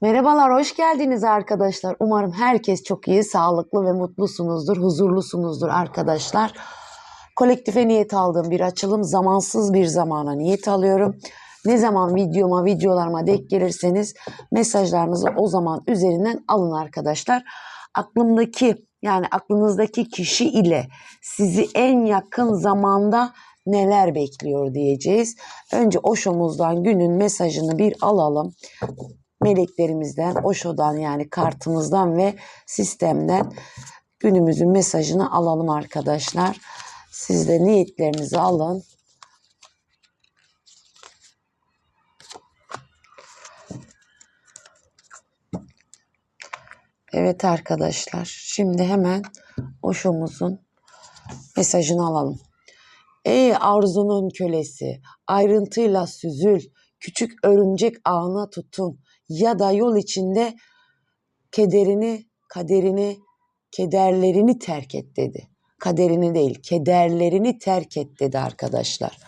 Merhabalar, hoş geldiniz arkadaşlar. Umarım herkes çok iyi, sağlıklı ve mutlusunuzdur, huzurlusunuzdur arkadaşlar. Kolektife niyet aldığım bir açılım, zamansız bir zamana niyet alıyorum. Ne zaman videoma, videolarıma denk gelirseniz mesajlarınızı o zaman üzerinden alın arkadaşlar. Aklımdaki yani aklınızdaki kişi ile sizi en yakın zamanda neler bekliyor diyeceğiz. Önce Oşomuzdan günün mesajını bir alalım meleklerimizden, Osho'dan yani kartımızdan ve sistemden günümüzün mesajını alalım arkadaşlar. Siz de niyetlerinizi alın. Evet arkadaşlar, şimdi hemen Osho'muzun mesajını alalım. Ey arzunun kölesi, ayrıntıyla süzül, küçük örümcek ağına tutun ya da yol içinde kederini, kaderini, kederlerini terk et dedi. Kaderini değil, kederlerini terk et dedi arkadaşlar.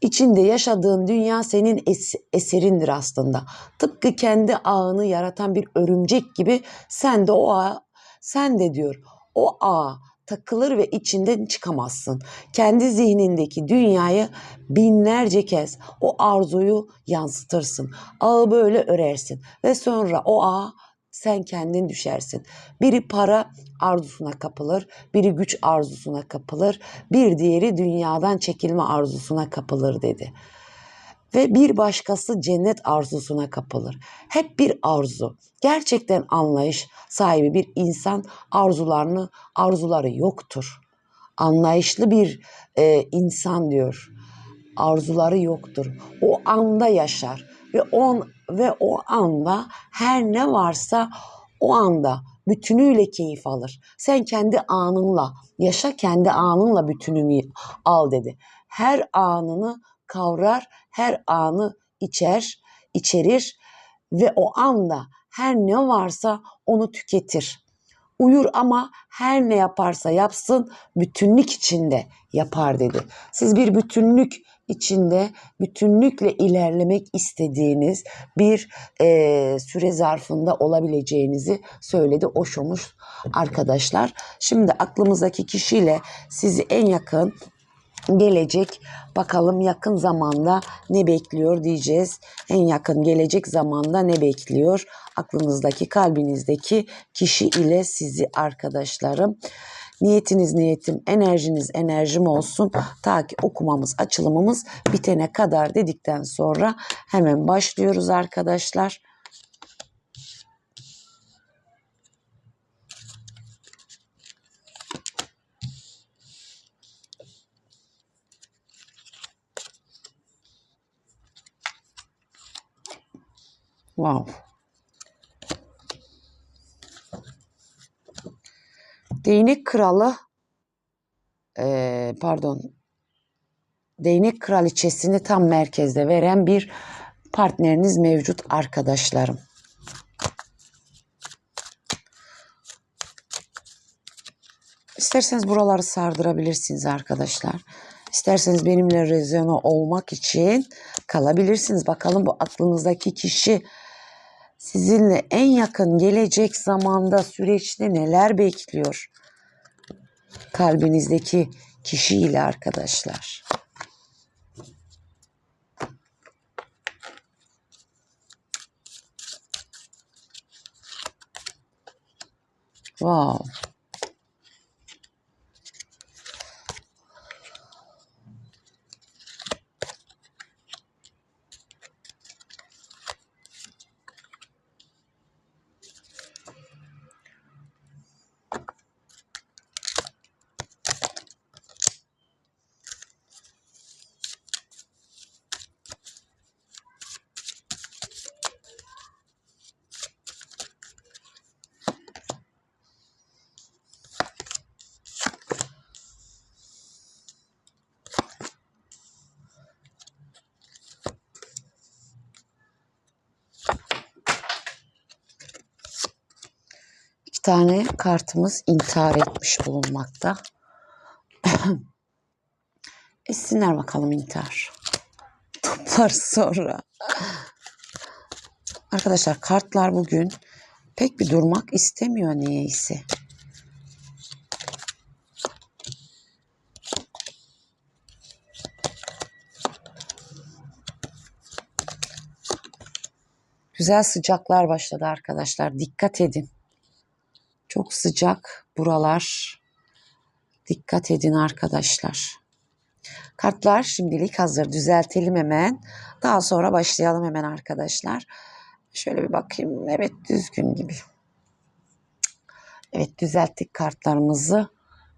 İçinde yaşadığın dünya senin es- eserindir aslında. Tıpkı kendi ağını yaratan bir örümcek gibi sen de o ağ, sen de diyor o ağ takılır ve içinden çıkamazsın. Kendi zihnindeki dünyayı binlerce kez o arzuyu yansıtırsın. Ağı böyle örersin ve sonra o ağa sen kendin düşersin. Biri para arzusuna kapılır, biri güç arzusuna kapılır, bir diğeri dünyadan çekilme arzusuna kapılır dedi. Ve bir başkası cennet arzusuna kapılır. Hep bir arzu. Gerçekten anlayış sahibi bir insan arzularını, arzuları yoktur. Anlayışlı bir e, insan diyor. Arzuları yoktur. O anda yaşar ve on ve o anda her ne varsa o anda bütünüyle keyif alır. Sen kendi anınla yaşa, kendi anınla bütününü al dedi. Her anını kavrar, her anı içer, içerir ve o anda her ne varsa onu tüketir. Uyur ama her ne yaparsa yapsın bütünlük içinde yapar dedi. Siz bir bütünlük içinde bütünlükle ilerlemek istediğiniz bir e, süre zarfında olabileceğinizi söyledi Oşomuş arkadaşlar. Şimdi aklımızdaki kişiyle sizi en yakın gelecek bakalım yakın zamanda ne bekliyor diyeceğiz. En yakın gelecek zamanda ne bekliyor? Aklınızdaki, kalbinizdeki kişi ile sizi arkadaşlarım. Niyetiniz niyetim, enerjiniz enerjim olsun. Ta ki okumamız, açılımımız bitene kadar dedikten sonra hemen başlıyoruz arkadaşlar. Wow. Değnek kralı eee, pardon değnek kraliçesini tam merkezde veren bir partneriniz mevcut arkadaşlarım. İsterseniz buraları sardırabilirsiniz arkadaşlar. İsterseniz benimle rezone olmak için kalabilirsiniz. Bakalım bu aklınızdaki kişi sizinle en yakın gelecek zamanda süreçte neler bekliyor? Kalbinizdeki kişiyle arkadaşlar. Wow. Tane kartımız intihar etmiş bulunmakta. Etsinler bakalım intihar. Toplar sonra. Arkadaşlar kartlar bugün pek bir durmak istemiyor niyeyse. Güzel sıcaklar başladı arkadaşlar. Dikkat edin. Çok sıcak buralar. Dikkat edin arkadaşlar. Kartlar şimdilik hazır. Düzeltelim hemen. Daha sonra başlayalım hemen arkadaşlar. Şöyle bir bakayım. Evet düzgün gibi. Evet düzelttik kartlarımızı.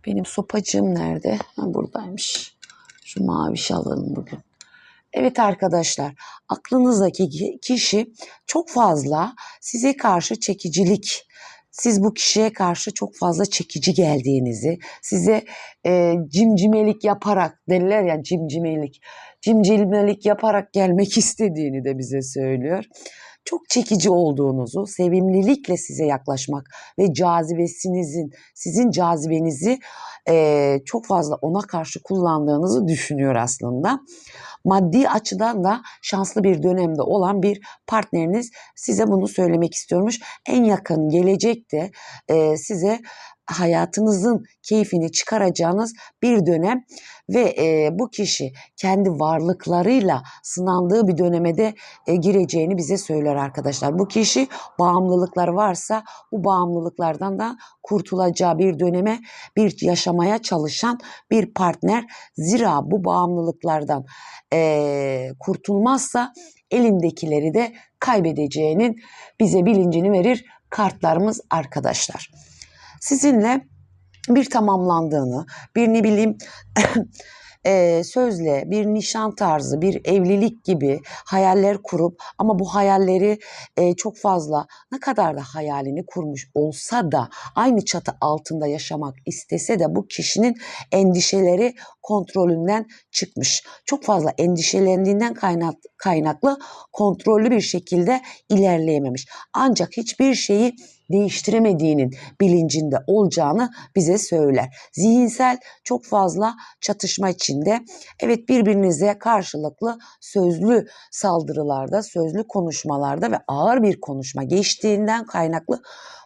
Benim sopacığım nerede? Ha, buradaymış. Şu mavi alalım bugün. Evet arkadaşlar, aklınızdaki ki- kişi çok fazla size karşı çekicilik, siz bu kişiye karşı çok fazla çekici geldiğinizi, size e, cimcimelik yaparak derler ya cimcimelik, cimcimelik yaparak gelmek istediğini de bize söylüyor. Çok çekici olduğunuzu, sevimlilikle size yaklaşmak ve cazibesinizin, sizin cazibenizi e, çok fazla ona karşı kullandığınızı düşünüyor aslında maddi açıdan da şanslı bir dönemde olan bir partneriniz size bunu söylemek istiyormuş. En yakın gelecekte e, size hayatınızın keyfini çıkaracağınız bir dönem ve e, bu kişi kendi varlıklarıyla sınandığı bir döneme de e, gireceğini bize söyler arkadaşlar. Bu kişi bağımlılıkları varsa bu bağımlılıklardan da kurtulacağı bir döneme bir yaşamaya çalışan bir partner. Zira bu bağımlılıklardan e, kurtulmazsa elindekileri de kaybedeceğinin bize bilincini verir kartlarımız arkadaşlar. Sizinle bir tamamlandığını, bir ne bileyim e, sözle, bir nişan tarzı, bir evlilik gibi hayaller kurup ama bu hayalleri e, çok fazla ne kadar da hayalini kurmuş olsa da aynı çatı altında yaşamak istese de bu kişinin endişeleri kontrolünden çıkmış. Çok fazla endişelendiğinden kaynak, kaynaklı kontrollü bir şekilde ilerleyememiş. Ancak hiçbir şeyi değiştiremediğinin bilincinde olacağını bize söyler. Zihinsel çok fazla çatışma içinde. Evet birbirinize karşılıklı sözlü saldırılarda, sözlü konuşmalarda ve ağır bir konuşma geçtiğinden kaynaklı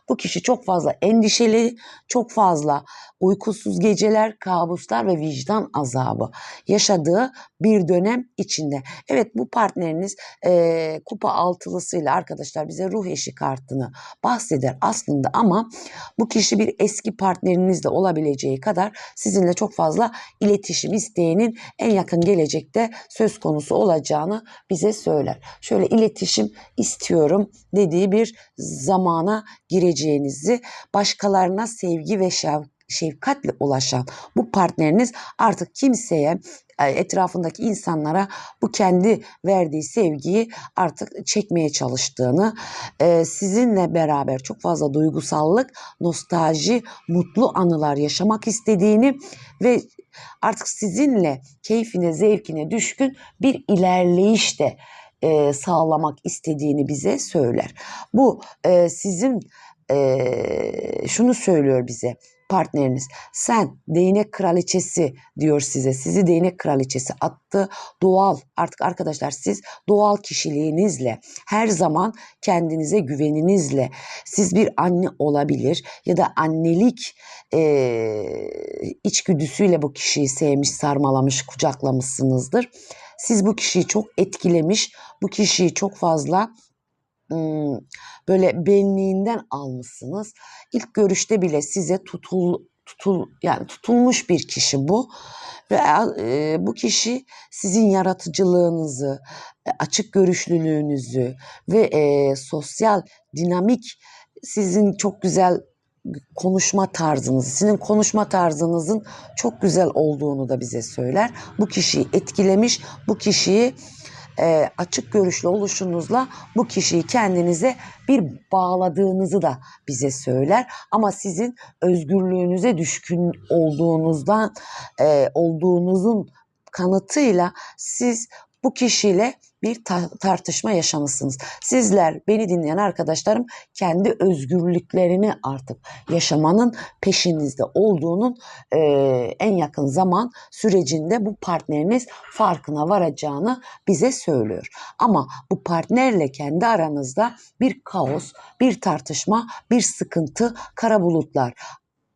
bu kişi çok fazla endişeli, çok fazla uykusuz geceler, kabuslar ve vicdan azabı yaşadığı bir dönem içinde. Evet bu partneriniz e, kupa altılısıyla arkadaşlar bize ruh eşi kartını bahseder aslında ama bu kişi bir eski partneriniz de olabileceği kadar sizinle çok fazla iletişim isteğinin en yakın gelecekte söz konusu olacağını bize söyler. Şöyle iletişim istiyorum dediği bir zamana gireceğinizi, başkalarına sevgi ve şev- şefkatle ulaşan bu partneriniz artık kimseye e, etrafındaki insanlara bu kendi verdiği sevgiyi artık çekmeye çalıştığını, e, sizinle beraber çok fazla duygusallık, nostalji, mutlu anılar yaşamak istediğini ve artık sizinle keyfine, zevkine düşkün bir ilerleyiş de e, sağlamak istediğini bize söyler. Bu sizin e, şunu söylüyor bize partneriniz. Sen değnek kraliçesi diyor size. Sizi değnek kraliçesi attı. Doğal artık arkadaşlar siz doğal kişiliğinizle her zaman kendinize güveninizle siz bir anne olabilir ya da annelik e, içgüdüsüyle bu kişiyi sevmiş, sarmalamış, kucaklamışsınızdır. Siz bu kişiyi çok etkilemiş, bu kişiyi çok fazla böyle benliğinden almışsınız. İlk görüşte bile size tutul tutul yani tutulmuş bir kişi bu ve e, bu kişi sizin yaratıcılığınızı, e, açık görüşlülüğünüzü ve e, sosyal dinamik sizin çok güzel konuşma tarzınız, sizin konuşma tarzınızın çok güzel olduğunu da bize söyler. Bu kişiyi etkilemiş, bu kişiyi e, açık görüşlü oluşunuzla bu kişiyi kendinize bir bağladığınızı da bize söyler. Ama sizin özgürlüğünüze düşkün olduğunuzdan e, olduğunuzun kanıtıyla siz bu kişiyle bir ta- tartışma yaşamışsınız. Sizler beni dinleyen arkadaşlarım kendi özgürlüklerini artık yaşamanın peşinizde olduğunun e, en yakın zaman sürecinde bu partneriniz farkına varacağını bize söylüyor. Ama bu partnerle kendi aranızda bir kaos, bir tartışma, bir sıkıntı, kara bulutlar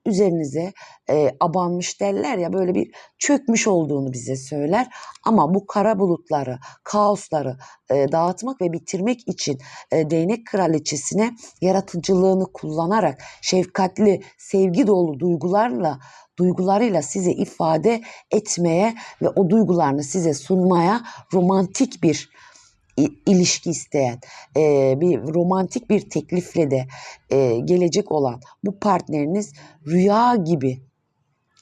üzerinize e, abanmış derler ya böyle bir çökmüş olduğunu bize söyler. Ama bu kara bulutları, kaosları e, dağıtmak ve bitirmek için e, değnek kraliçesine yaratıcılığını kullanarak şefkatli, sevgi dolu duygularla duygularıyla size ifade etmeye ve o duygularını size sunmaya romantik bir ilişki isteyen, e, bir romantik bir teklifle de e, gelecek olan bu partneriniz rüya gibi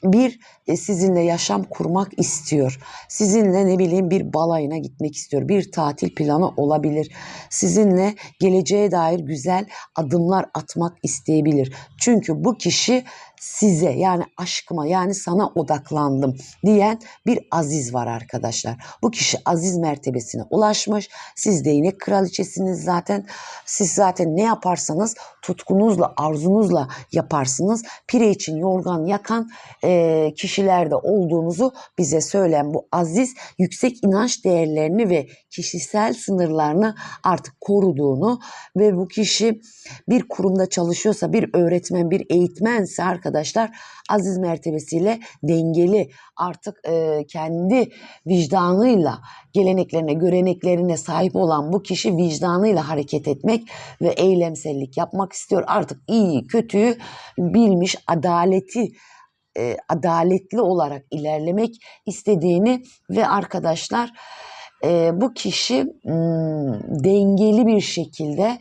bir e, sizinle yaşam kurmak istiyor. Sizinle ne bileyim bir balayına gitmek istiyor. Bir tatil planı olabilir. Sizinle geleceğe dair güzel adımlar atmak isteyebilir. Çünkü bu kişi size yani aşkıma yani sana odaklandım diyen bir aziz var arkadaşlar. Bu kişi aziz mertebesine ulaşmış. Siz değnek kraliçesiniz zaten. Siz zaten ne yaparsanız tutkunuzla, arzunuzla yaparsınız. Pire için yorgan yakan e, kişilerde olduğunuzu bize söyleyen bu aziz yüksek inanç değerlerini ve kişisel sınırlarını artık koruduğunu ve bu kişi bir kurumda çalışıyorsa bir öğretmen bir eğitmense arkadaşlar aziz mertebesiyle dengeli artık e, kendi vicdanıyla geleneklerine göreneklerine sahip olan bu kişi vicdanıyla hareket etmek ve eylemsellik yapmak istiyor. Artık iyi kötüyü bilmiş adaleti e, adaletli olarak ilerlemek istediğini ve arkadaşlar e, bu kişi hmm, dengeli bir şekilde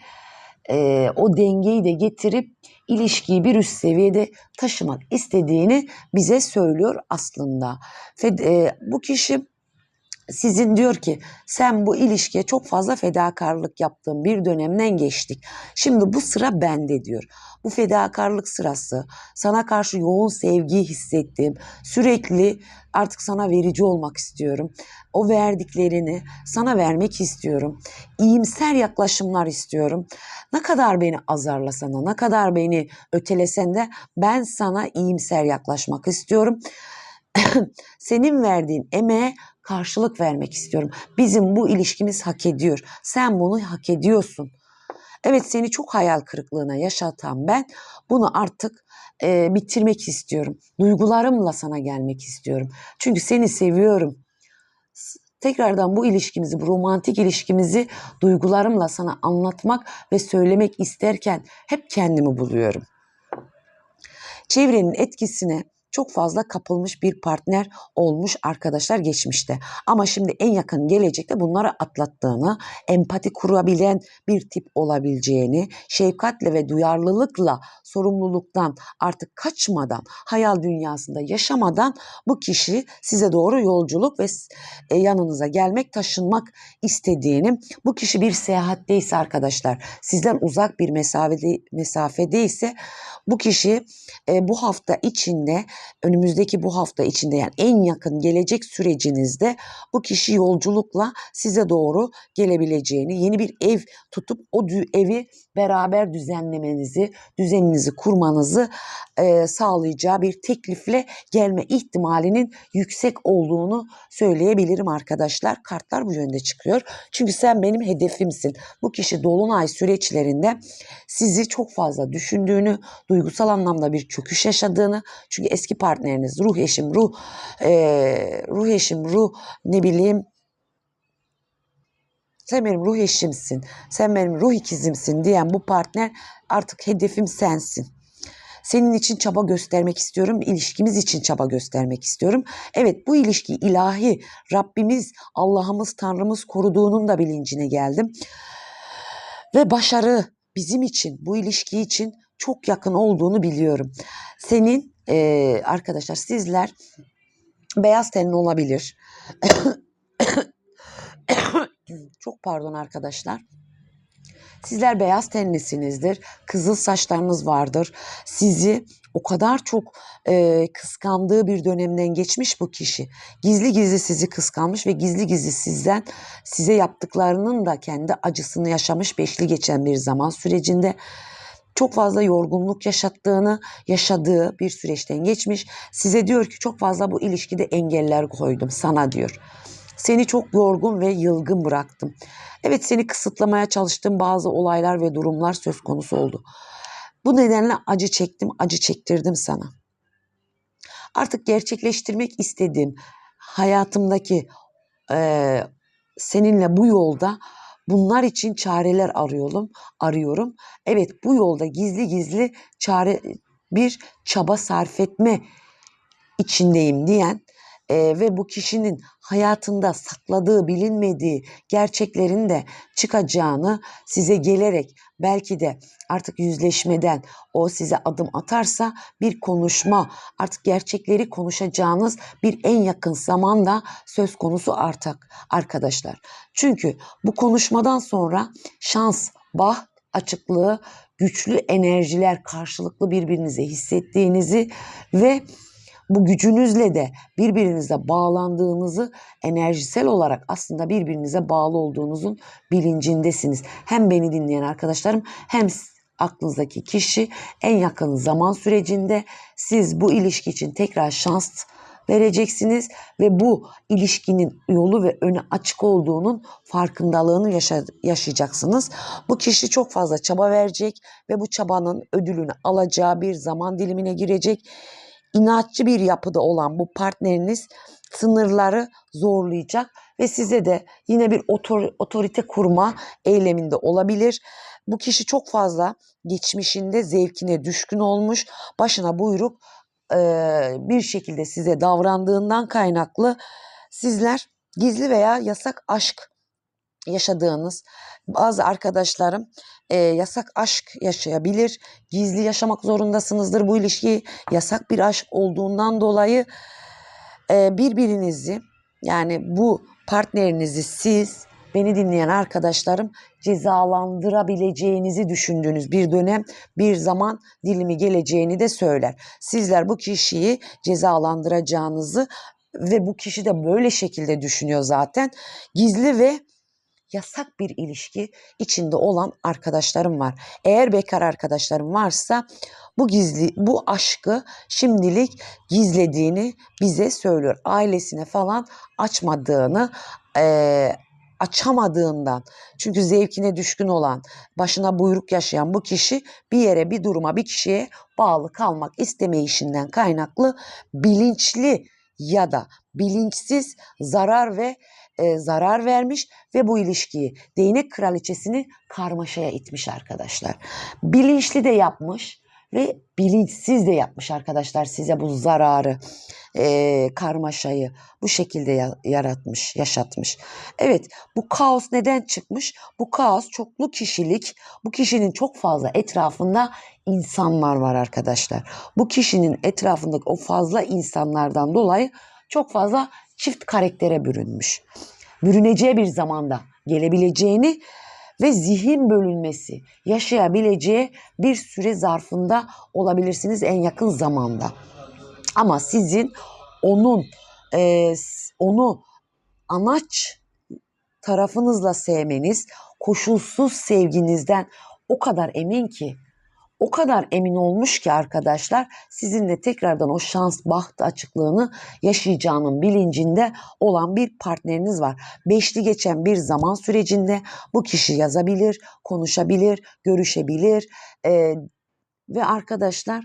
e, o dengeyi de getirip ilişkiyi bir üst seviyede taşımak istediğini bize söylüyor aslında. Ve e, bu kişi sizin diyor ki sen bu ilişkiye çok fazla fedakarlık yaptığın bir dönemden geçtik. Şimdi bu sıra bende diyor. Bu fedakarlık sırası sana karşı yoğun sevgi hissettiğim, sürekli artık sana verici olmak istiyorum. O verdiklerini sana vermek istiyorum. İyimser yaklaşımlar istiyorum. Ne kadar beni azarlasan da, ne kadar beni ötelesen de ben sana iyimser yaklaşmak istiyorum. Senin verdiğin emeğe karşılık vermek istiyorum. Bizim bu ilişkimiz hak ediyor. Sen bunu hak ediyorsun. Evet seni çok hayal kırıklığına yaşatan ben bunu artık e, bitirmek istiyorum. Duygularımla sana gelmek istiyorum. Çünkü seni seviyorum. Tekrardan bu ilişkimizi, bu romantik ilişkimizi duygularımla sana anlatmak ve söylemek isterken hep kendimi buluyorum çevrenin etkisine çok fazla kapılmış bir partner olmuş arkadaşlar geçmişte. Ama şimdi en yakın gelecekte bunları atlattığını, empati kurabilen bir tip olabileceğini, şefkatle ve duyarlılıkla sorumluluktan artık kaçmadan, hayal dünyasında yaşamadan bu kişi size doğru yolculuk ve e, yanınıza gelmek, taşınmak istediğini, bu kişi bir seyahatteyse arkadaşlar, sizden uzak bir mesafede, mesafedeyse bu kişi e, bu hafta içinde önümüzdeki bu hafta içinde yani en yakın gelecek sürecinizde bu kişi yolculukla size doğru gelebileceğini, yeni bir ev tutup o evi beraber düzenlemenizi, düzeninizi kurmanızı e, sağlayacağı bir teklifle gelme ihtimalinin yüksek olduğunu söyleyebilirim arkadaşlar. Kartlar bu yönde çıkıyor. Çünkü sen benim hedefimsin. Bu kişi dolunay süreçlerinde sizi çok fazla düşündüğünü, duygusal anlamda bir çöküş yaşadığını, çünkü eski partneriniz, ruh eşim, ruh e, ruh eşim, ruh ne bileyim sen benim ruh eşimsin, sen benim ruh ikizimsin diyen bu partner artık hedefim sensin. Senin için çaba göstermek istiyorum, ilişkimiz için çaba göstermek istiyorum. Evet bu ilişki ilahi, Rabbimiz, Allah'ımız, Tanrımız koruduğunun da bilincine geldim. Ve başarı bizim için, bu ilişki için çok yakın olduğunu biliyorum. Senin eee, arkadaşlar sizler beyaz tenli olabilir. çok pardon arkadaşlar. Sizler beyaz tenlisinizdir. Kızıl saçlarınız vardır. Sizi o kadar çok e, kıskandığı bir dönemden geçmiş bu kişi. Gizli gizli sizi kıskanmış ve gizli gizli sizden size yaptıklarının da kendi acısını yaşamış beşli geçen bir zaman sürecinde çok fazla yorgunluk yaşattığını, yaşadığı bir süreçten geçmiş. Size diyor ki çok fazla bu ilişkide engeller koydum sana diyor. Seni çok yorgun ve yılgın bıraktım. Evet seni kısıtlamaya çalıştığım bazı olaylar ve durumlar söz konusu oldu. Bu nedenle acı çektim, acı çektirdim sana. Artık gerçekleştirmek istediğim hayatımdaki eee, seninle bu yolda bunlar için çareler arıyorum, arıyorum. Evet bu yolda gizli gizli çare bir çaba sarf etme içindeyim diyen e, ve bu kişinin hayatında sakladığı bilinmediği gerçeklerin de çıkacağını size gelerek belki de artık yüzleşmeden o size adım atarsa bir konuşma artık gerçekleri konuşacağınız bir en yakın zamanda söz konusu artık arkadaşlar. Çünkü bu konuşmadan sonra şans, baht, açıklığı, güçlü enerjiler karşılıklı birbirinize hissettiğinizi ve bu gücünüzle de birbirinize bağlandığınızı enerjisel olarak aslında birbirinize bağlı olduğunuzun bilincindesiniz. Hem beni dinleyen arkadaşlarım hem aklınızdaki kişi en yakın zaman sürecinde siz bu ilişki için tekrar şans vereceksiniz ve bu ilişkinin yolu ve önü açık olduğunun farkındalığını yaşa- yaşayacaksınız. Bu kişi çok fazla çaba verecek ve bu çabanın ödülünü alacağı bir zaman dilimine girecek inatçı bir yapıda olan bu partneriniz sınırları zorlayacak ve size de yine bir otor, otorite kurma eyleminde olabilir. Bu kişi çok fazla geçmişinde zevkine düşkün olmuş, başına buyruk e, bir şekilde size davrandığından kaynaklı sizler gizli veya yasak aşk yaşadığınız bazı arkadaşlarım e, yasak aşk yaşayabilir. Gizli yaşamak zorundasınızdır bu ilişki yasak bir aşk olduğundan dolayı e, birbirinizi yani bu partnerinizi siz beni dinleyen arkadaşlarım cezalandırabileceğinizi düşündüğünüz bir dönem bir zaman dilimi geleceğini de söyler. Sizler bu kişiyi cezalandıracağınızı ve bu kişi de böyle şekilde düşünüyor zaten. Gizli ve yasak bir ilişki içinde olan arkadaşlarım var. Eğer bekar arkadaşlarım varsa bu gizli bu aşkı şimdilik gizlediğini bize söylüyor. Ailesine falan açmadığını eee, açamadığından çünkü zevkine düşkün olan başına buyruk yaşayan bu kişi bir yere bir duruma bir kişiye bağlı kalmak istemeyişinden kaynaklı bilinçli ya da bilinçsiz zarar ve e, zarar vermiş ve bu ilişkiyi değnek kraliçesini karmaşaya itmiş arkadaşlar. Bilinçli de yapmış ve bilinçsiz de yapmış arkadaşlar size bu zararı, e, karmaşayı bu şekilde ya- yaratmış, yaşatmış. Evet bu kaos neden çıkmış? Bu kaos çoklu kişilik, bu kişinin çok fazla etrafında insanlar var arkadaşlar. Bu kişinin etrafındaki o fazla insanlardan dolayı çok fazla çift karaktere bürünmüş. Bürüneceği bir zamanda gelebileceğini ve zihin bölünmesi yaşayabileceği bir süre zarfında olabilirsiniz en yakın zamanda. Ama sizin onun e, onu anaç tarafınızla sevmeniz, koşulsuz sevginizden o kadar emin ki, o kadar emin olmuş ki arkadaşlar sizinle tekrardan o şans baht açıklığını yaşayacağının bilincinde olan bir partneriniz var. Beşli geçen bir zaman sürecinde bu kişi yazabilir, konuşabilir, görüşebilir Ee, ve arkadaşlar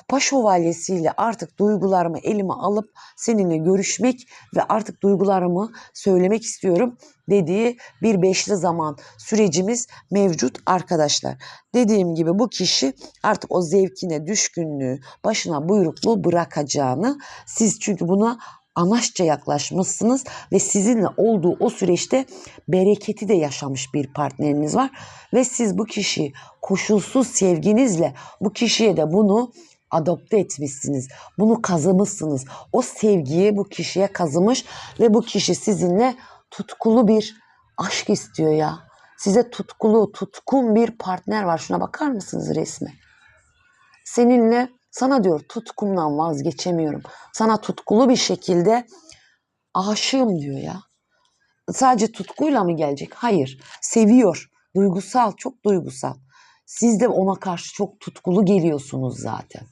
kupa şövalyesiyle artık duygularımı elime alıp seninle görüşmek ve artık duygularımı söylemek istiyorum dediği bir beşli zaman sürecimiz mevcut arkadaşlar. Dediğim gibi bu kişi artık o zevkine düşkünlüğü, başına buyrukluğu bırakacağını siz çünkü buna anaçça yaklaşmışsınız ve sizinle olduğu o süreçte bereketi de yaşamış bir partneriniz var ve siz bu kişiyi koşulsuz sevginizle bu kişiye de bunu adopte etmişsiniz. Bunu kazımışsınız. O sevgiyi bu kişiye kazımış ve bu kişi sizinle tutkulu bir aşk istiyor ya. Size tutkulu, tutkun bir partner var. Şuna bakar mısınız resme? Seninle Sana diyor tutkumdan vazgeçemiyorum. Sana tutkulu bir şekilde aşığım diyor ya. Sadece tutkuyla mı gelecek? Hayır. Seviyor. Duygusal, çok duygusal. Siz de ona karşı çok tutkulu geliyorsunuz zaten.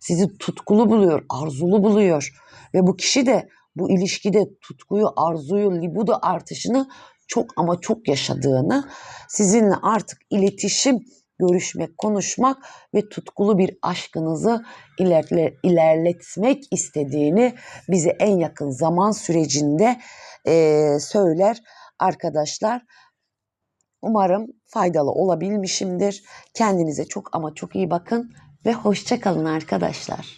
Sizi tutkulu buluyor, arzulu buluyor. Ve bu kişi de bu ilişkide tutkuyu, arzuyu, libido artışını çok ama çok yaşadığını, sizinle artık iletişim, görüşmek, konuşmak ve tutkulu bir aşkınızı ilerle, ilerletmek istediğini bize en yakın zaman sürecinde eee, söyler arkadaşlar. Umarım faydalı olabilmişimdir. Kendinize çok ama çok iyi bakın ve hoşça kalın arkadaşlar.